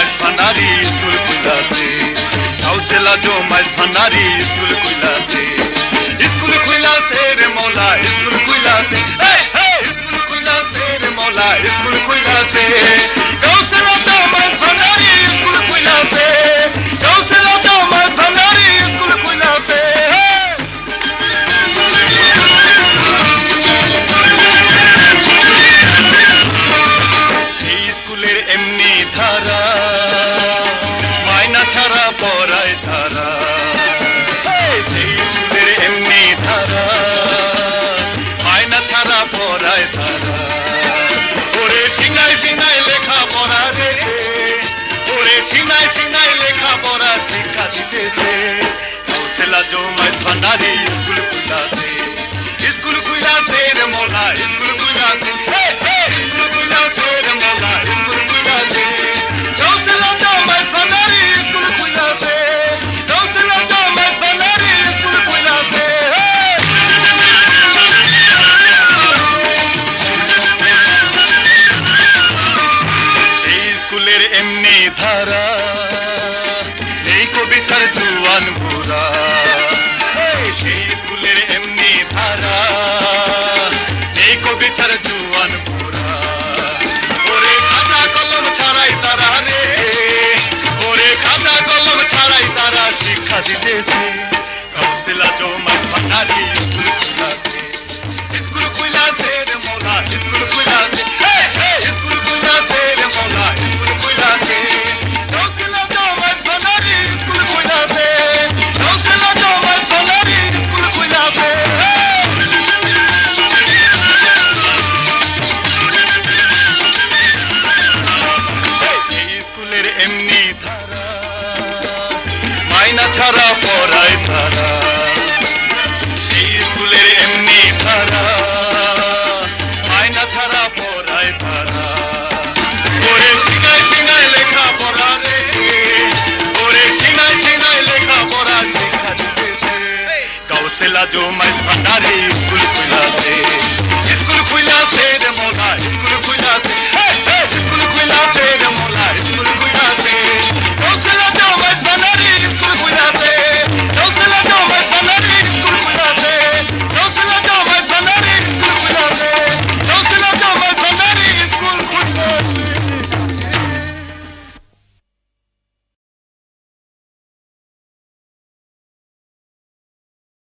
জমাইল ফানারি স্কুল খুলাছে হাউসেলা জমাইল ফানারি স্কুল খুলাছে স্কুল খুলাছে রে মৌলা, স্কুল খুলাছে স্কুল খুলাছে রে মৌলা, স্কুল খুলাছে এমনি ধারা মাইনা ছাড়া, পড়ায় তারা সেই স্কুলের এমনি ধারা মাইনা ছাড়া, পড়ায় তারা ওরে সিনাই সিনাই লেখা পড়া রে, ওরে সিনাই সিনাই লেখা পড়া শিক্ষা দিতেছে। কাউসেলা জমায় ভান্ডারি স্কুল খুলাছে স্কুল খুলাছে রে মোলা স্কুল খুলাছে। স্কুলের এমনি ধারা, এই কবিতার জুয়ান বুড়া সেই স্কুলের এমনি ধারা, এই কবিতার জুয়ান বুড়া ওরে কলম ছাড়াই তারা কলম ছাড়াই তারা শিক্ষা দিতেছে। কাউসিলা জমাই ভান্ডারি স্কুল মোলা স্কুলের এমনি ধারা মাইনা ছাড়া পড়ায় সেই স্কুলের এমনি ধারা মাইনা ছাড়া পড়ায় ওরে লেখা পড়া রে ওরে লেখা পড়া কাউসেলা জমাই ভান্ডারি